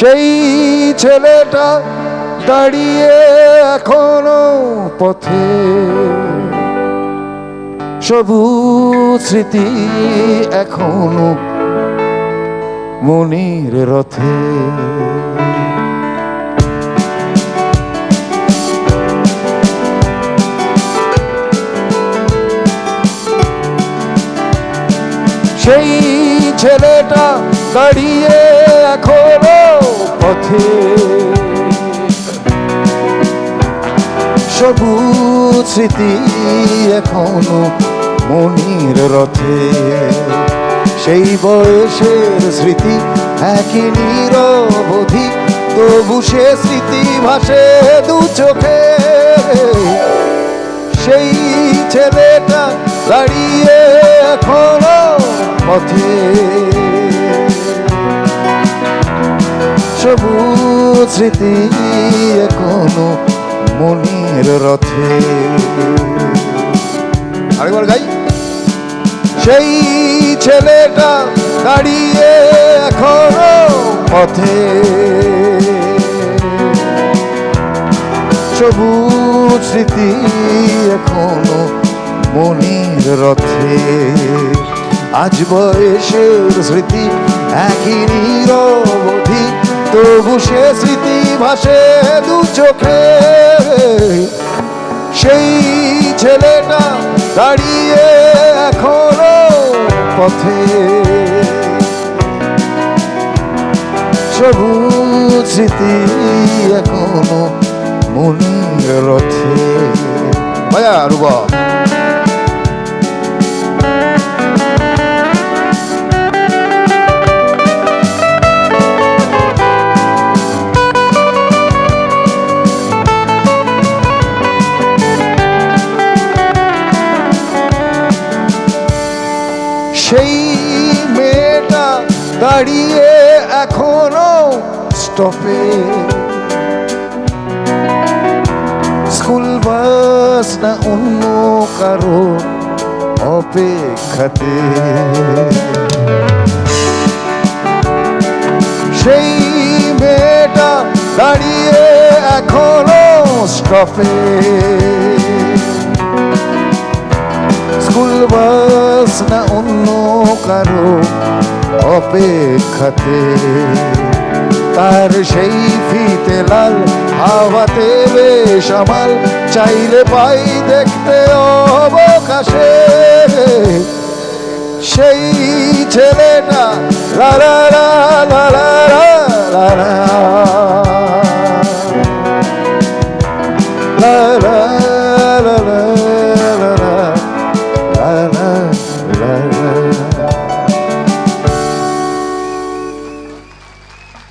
সেই ছেলেটা দাঁড়িয়ে এখনও পথে। সবুজ স্মৃতি এখনও মনির রথে। সেই ছেলেটা দাঁড়িয়ে এখনও স্মৃতি এখনও মনির রথে। সেই বয়সের স্মৃতি একই নিরবধি, তবু সে স্মৃতি ভাসে দু চোখে। সেই ছেলেটা দাঁড়িয়ে এখনও পথে। সবুজ স্মৃতি এখনও মনির রথে। আরেকবার গাই। সেই ছেলেটা দাঁড়িয়ে এখনও পথে। সবুজ স্মৃতি এখনও মনির রথে। আজ বয়সের স্মৃতি, একই নিরবধি তবু সে স্মৃতি ভাসে দু চোখে। সেই ছেলেটা দাঁড়িয়ে এখনও পথে। সবুজ স্মৃতি এখনও মনির রথে। ভাইয়া, রুবা। সেই মেয়েটা দাঁড়িয়ে এখনও স্টপে স্কুল বাস না অন্য কারও অপেক্ষাতে। সেই মেয়েটা দাঁড়িয়ে এখনও স্টপে স্কুল বাস না অন্য কারও অপেক্ষাতে তার সেই ফিতে লাল হাওয়াতে বেসামাল চাইলে পাই দেখতে অবকাশে সেই ছেলেটা লা লা লা লা। লা লা